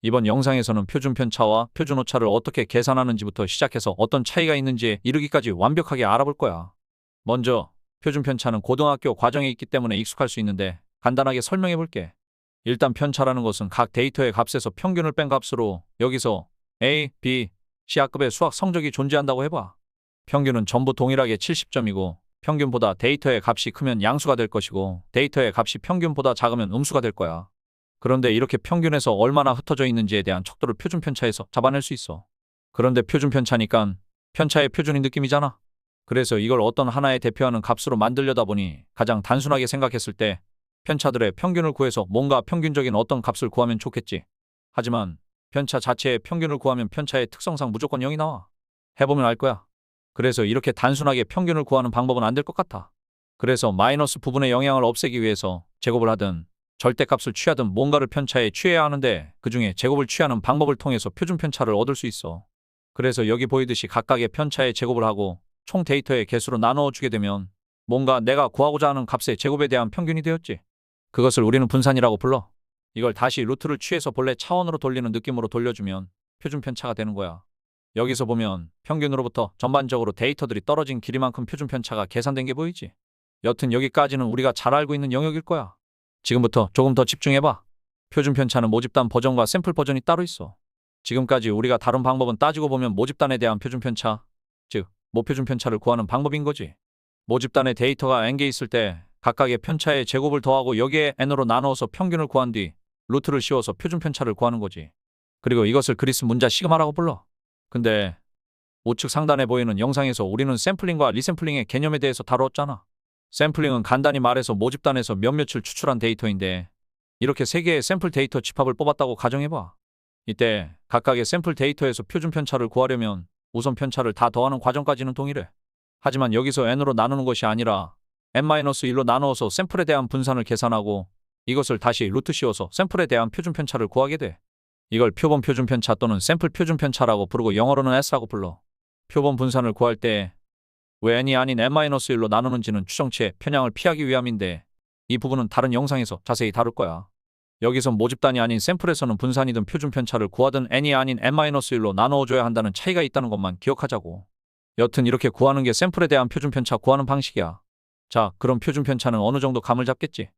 이번 영상에서는 표준 편 차와 표준 오차를 어떻게 계산하는지부터 시작해서 어떤 차이가 있는지에 이르기까지 완벽하게 알아볼 거야. 먼저 표준 편 차는 고등학교 과정에 있기 때문에 익숙할 수 있는데 간단하게 설명해 볼게. 일단 편차라는 것은 각 데이터의 값에서 평균을 뺀 값으로 여기서 A, B, C학급의 수학 성적이 존재한다고 해봐. 평균은 전부 동일하게 70점이고 평균보다 데이터의 값이 크면 양수가 될 것이고 데이터의 값이 평균보다 작으면 음수가 될 거야. 그런데 이렇게 평균에서 얼마나 흩어져 있는지에 대한 척도를 표준 편차에서 잡아낼 수 있어. 그런데 표준 편차니까 편차의 표준인 느낌이잖아. 그래서 이걸 어떤 하나의 대표하는 값으로 만들려다 보니 가장 단순하게 생각했을 때 편차들의 평균을 구해서 뭔가 평균적인 어떤 값을 구하면 좋겠지. 하지만 편차 자체의 평균을 구하면 편차의 특성상 무조건 0이 나와. 해보면 알 거야. 그래서 이렇게 단순하게 평균을 구하는 방법은 안 될 것 같아. 그래서 마이너스 부분의 영향을 없애기 위해서 제곱을 하든 절대값을 취하든 뭔가를 편차에 취해야 하는데 그 중에 제곱을 취하는 방법을 통해서 표준 편차를 얻을 수 있어. 그래서 여기 보이듯이 각각의 편차에 제곱을 하고 총 데이터의 개수로 나누어 주게 되면 뭔가 내가 구하고자 하는 값의 제곱에 대한 평균이 되었지. 그것을 우리는 분산이라고 불러. 이걸 다시 루트를 취해서 본래 차원으로 돌리는 느낌으로 돌려주면 표준 편차가 되는 거야. 여기서 보면 평균으로부터 전반적으로 데이터들이 떨어진 길이만큼 표준 편차가 계산된 게 보이지. 여튼 여기까지는 우리가 잘 알고 있는 영역일 거야. 지금부터 조금 더 집중해봐. 표준 편차는 모집단 버전과 샘플 버전이 따로 있어. 지금까지 우리가 다룬 방법은 따지고 보면 모집단에 대한 표준 편차, 즉 모표준 편차를 구하는 방법인 거지. 모집단의 데이터가 n개 있을 때 각각의 편차의 제곱을 더하고 여기에 n으로 나누어서 평균을 구한 뒤 루트를 씌워서 표준 편차를 구하는 거지. 그리고 이것을 그리스 문자 시그마라고 불러. 근데 우측 상단에 보이는 영상에서 우리는 샘플링과 리샘플링의 개념에 대해서 다루었잖아. 샘플링은 간단히 말해서 모집단에서 몇몇을 추출한 데이터인데 이렇게 세 개의 샘플 데이터 집합을 뽑았다고 가정해봐. 이때 각각의 샘플 데이터에서 표준 편차를 구하려면 우선 편차를 다 더하는 과정까지는 동일해. 하지만 여기서 n으로 나누는 것이 아니라 n-1로 나누어서 샘플에 대한 분산을 계산하고 이것을 다시 루트 씌워서 샘플에 대한 표준 편차를 구하게 돼. 이걸 표본 표준 편차 또는 샘플 표준 편차라고 부르고 영어로는 S라고 불러. 표본 분산을 구할 때 왜 n이 아닌 n-1로 나누는지는 추정치의 편향을 피하기 위함인데 이 부분은 다른 영상에서 자세히 다룰 거야. 여기서 모집단이 아닌 샘플에서는 분산이든 표준 편차를 구하든 n이 아닌 n-1로 나누어줘야 한다는 차이가 있다는 것만 기억하자고. 여튼 이렇게 구하는 게 샘플에 대한 표준 편차 구하는 방식이야. 자, 그럼 표준 편차는 어느 정도 감을 잡겠지?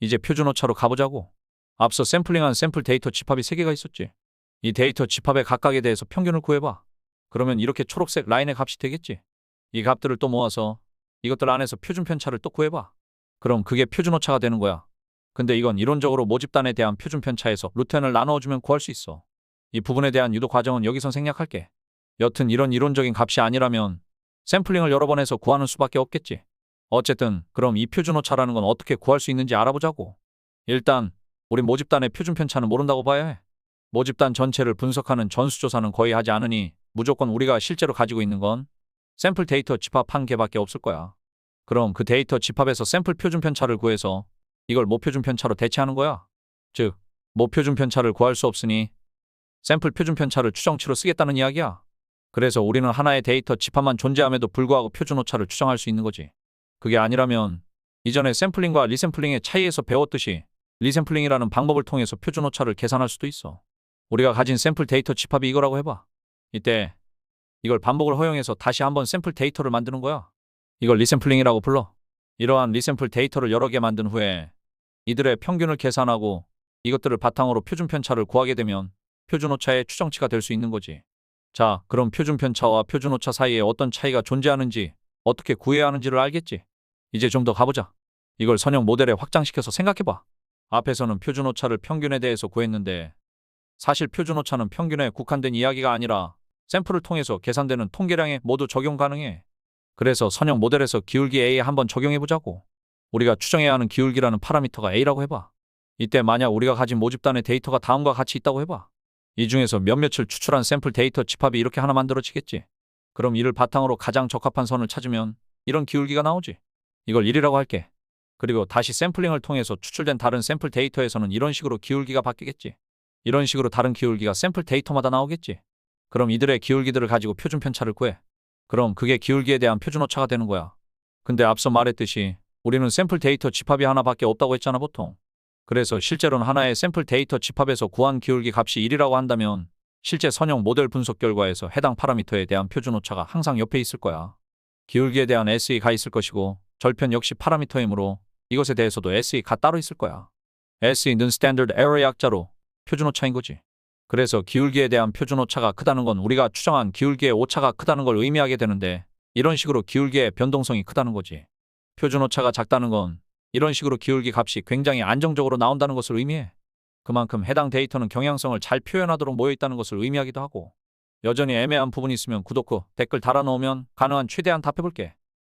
이제 표준 오차로 가보자고. 앞서 샘플링한 샘플 데이터 집합이 3개가 있었지. 이 데이터 집합의 각각에 대해서 평균을 구해봐. 그러면 이렇게 초록색 라인의 값이 되겠지. 이 값들을 또 모아서 이것들 안에서 표준 편차를 또 구해봐. 그럼 그게 표준 오차가 되는 거야. 근데 이건 이론적으로 모집단에 대한 표준 편차에서 루텐을 나누어주면 구할 수 있어. 이 부분에 대한 유도 과정은 여기선 생략할게. 여튼 이런 이론적인 값이 아니라면 샘플링을 여러 번 해서 구하는 수밖에 없겠지. 어쨌든 그럼 이 표준 오차라는 건 어떻게 구할 수 있는지 알아보자고. 일단 우리 모집단의 표준 편차는 모른다고 봐야 해. 모집단 전체를 분석하는 전수조사는 거의 하지 않으니 무조건 우리가 실제로 가지고 있는 건 샘플 데이터 집합 한 개밖에 없을 거야. 그럼 그 데이터 집합에서 샘플 표준 편차를 구해서 이걸 모표준 편차로 대체하는 거야. 즉, 모표준 편차를 구할 수 없으니 샘플 표준 편차를 추정치로 쓰겠다는 이야기야. 그래서 우리는 하나의 데이터 집합만 존재함에도 불구하고 표준 오차를 추정할 수 있는 거지. 그게 아니라면 이전에 샘플링과 리샘플링의 차이에서 배웠듯이 리샘플링이라는 방법을 통해서 표준 오차를 계산할 수도 있어. 우리가 가진 샘플 데이터 집합이 이거라고 해봐. 이때 이걸 반복을 허용해서 다시 한번 샘플 데이터를 만드는 거야. 이걸 리샘플링이라고 불러. 이러한 리샘플 데이터를 여러 개 만든 후에 이들의 평균을 계산하고 이것들을 바탕으로 표준 편차를 구하게 되면 표준 오차의 추정치가 될 수 있는 거지. 자, 그럼 표준 편차와 표준 오차 사이에 어떤 차이가 존재하는지 어떻게 구해야 하는지를 알겠지. 이제 좀 더 가보자. 이걸 선형 모델에 확장시켜서 생각해봐. 앞에서는 표준 오차를 평균에 대해서 구했는데 사실 표준 오차는 평균에 국한된 이야기가 아니라 샘플을 통해서 계산되는 통계량에 모두 적용 가능해. 그래서 선형 모델에서 기울기 A에 한번 적용해 보자고. 우리가 추정해야 하는 기울기라는 파라미터가 A라고 해봐. 이때 만약 우리가 가진 모집단의 데이터가 다음과 같이 있다고 해봐. 이 중에서 몇몇을 추출한 샘플 데이터 집합이 이렇게 하나 만들어지겠지. 그럼 이를 바탕으로 가장 적합한 선을 찾으면 이런 기울기가 나오지. 이걸 1이라고 할게. 그리고 다시 샘플링을 통해서 추출된 다른 샘플 데이터에서는 이런 식으로 기울기가 바뀌겠지. 이런 식으로 다른 기울기가 샘플 데이터마다 나오겠지. 그럼 이들의 기울기들을 가지고 표준 편차를 구해. 그럼 그게 기울기에 대한 표준 오차가 되는 거야. 근데 앞서 말했듯이 우리는 샘플 데이터 집합이 하나밖에 없다고 했잖아 보통. 그래서 실제로는 하나의 샘플 데이터 집합에서 구한 기울기 값이 1이라고 한다면 실제 선형 모델 분석 결과에서 해당 파라미터에 대한 표준 오차가 항상 옆에 있을 거야. 기울기에 대한 SE가 있을 것이고 절편 역시 파라미터이므로 이것에 대해서도 SE가 따로 있을 거야. SE는 Standard Error 약자로 표준 오차인 거지. 그래서 기울기에 대한 표준 오차가 크다는 건 우리가 추정한 기울기의 오차가 크다는 걸 의미하게 되는데 이런 식으로 기울기의 변동성이 크다는 거지. 표준 오차가 작다는 건 이런 식으로 기울기 값이 굉장히 안정적으로 나온다는 것을 의미해. 그만큼 해당 데이터는 경향성을 잘 표현하도록 모여 있다는 것을 의미하기도 하고 여전히 애매한 부분이 있으면 구독 후 댓글 달아놓으면 가능한 최대한 답해볼게.